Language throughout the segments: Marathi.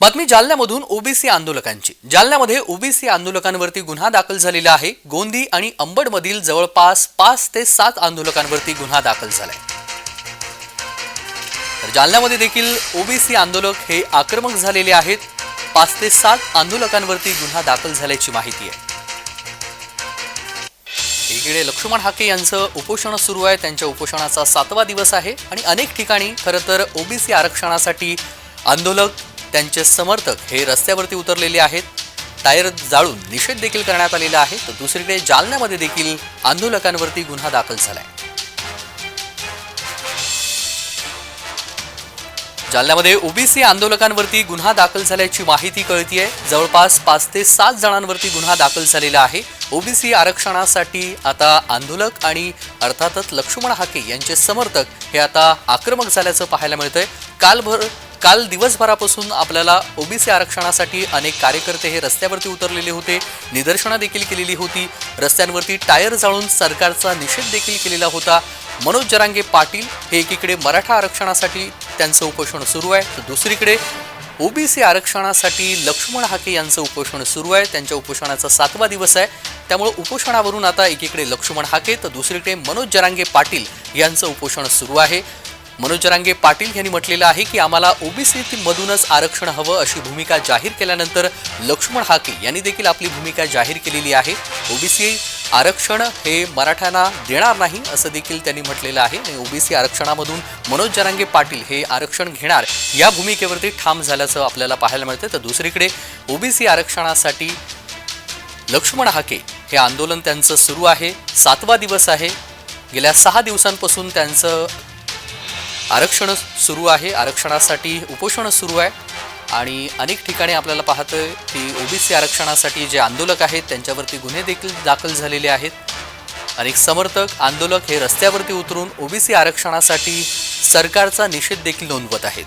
बातमी जालन्यामधून ओबीसी आंदोलकांची. जालन्यामध्ये ओबीसी आंदोलकांवरती गुन्हा दाखल झालेला आहे. गोंदी आणि अंबडमधील जवळपास पाच ते सात आंदोलकांवरती गुन्हा दाखल झालाय. तर जालन्यामध्ये देखील ओबीसी आंदोलक हे आक्रमक झालेले आहेत. पाच ते सात आंदोलकांवरती गुन्हा दाखल झाल्याची माहिती आहे. एकीकडे लक्ष्मण हाके यांचं उपोषण सुरू आहे. त्यांच्या उपोषणाचा सातवा दिवस आहे. आणि अनेक ठिकाणी खरं तर ओबीसी आरक्षणासाठी आंदोलक त्यांचे समर्थक हे रस्त्यावरती उतरलेले आहेत. टायर जाळून निषेध देखील करण्यात आलेला आहे. तर दुसरीकडे जालन्यामध्ये देखील आंदोलकांवरती गुन्हा दाखल झालाय. जालन्यामध्ये ओबीसी आंदोलकांवरती गुन्हा दाखल झाल्याची माहिती कळतीये. जवळपास पाच ते सात जणांवरती गुन्हा दाखल झालेला आहे. ओबीसी आरक्षणासाठी आता आंदोलक आणि अर्थातच लक्ष्मण हाके यांचे समर्थक हे आता आक्रमक झाल्याचं पाहायला मिळतंय. कालभर काल दिवसभरापासून आपल्याला ओबीसी आरक्षणासाठी अनेक कार्यकर्ते हे रस्त्यावरती उतरलेले होते निदर्शनं देखील केलेली होती रस्त्यांवरती टायर जाळून सरकारचा निषेध देखील केलेला होता. मनोज जरांगे पाटील हे एकीकडे मराठा आरक्षणासाठी त्यांचं उपोषण सुरू आहे तर दुसरीकडे ओबीसी आरक्षणासाठी लक्ष्मण हाके यांचं उपोषण सुरू आहे त्यांच्या उपोषणाचा सातवा दिवस आहे. त्यामुळे उपोषणावरून आता एकीकडे लक्ष्मण हाके तर दुसरीकडे मनोज जरांगे पाटील यांचं उपोषण सुरू आहे. मनोज रांगे पाटील यांनी म्हटलेलं आहे की आम्हाला ओबीसीमधूनच आरक्षण हवं अशी भूमिका जाहीर केल्यानंतर लक्ष्मण हाके यांनी देखील आपली भूमिका जाहीर केलेली आहे. ओबीसी आरक्षण हे मराठ्यांना देणार नाही असं देखील त्यांनी म्हटलेलं आहे. आणि ओबीसी आरक्षणामधून मनोज जरांगे पाटील हे आरक्षण घेणार या भूमिकेवरती ठाम झाल्याचं आपल्याला पाहायला मिळतं. तर दुसरीकडे ओबीसी आरक्षणासाठी लक्ष्मण हाके हे आंदोलन त्यांचं सुरू आहे. सातवा दिवस आहे. गेल्या सहा दिवसांपासून त्यांचं आरक्षण सुरू आहे. आरक्षणासाठी उपोषण सुरू आहे. आणि अनेक ठिकाणी आपल्याला पाहतं की ओबीसी आरक्षणासाठी जे आंदोलक आहेत त्यांच्यावरती गुन्हे देखील दाखल झालेले आहेत. अनेक समर्थक आंदोलक हे रस्त्यावरती उतरून ओबीसी आरक्षणासाठी सरकारचा निषेध देखील नोंदवत आहेत.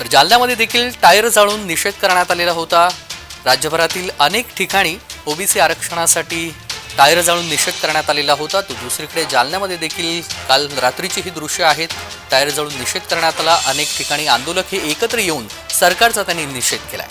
तर जालन्यामध्ये देखील टायर जाळून निषेध करण्यात आलेला होता. राज्यभरातील अनेक ठिकाणी ओबीसी आरक्षणासाठी टायर जाळून निषेध करण्यात आलेला होता. तर दुसरीकडे जालन्यामध्ये देखील काल रात्रीची ही दृश्य आहेत. टायर जाळून निषेध करण्यात आला. अनेक ठिकाणी आंदोलक हे एकत्र येऊन सरकारचा त्यांनी निषेध केलाय.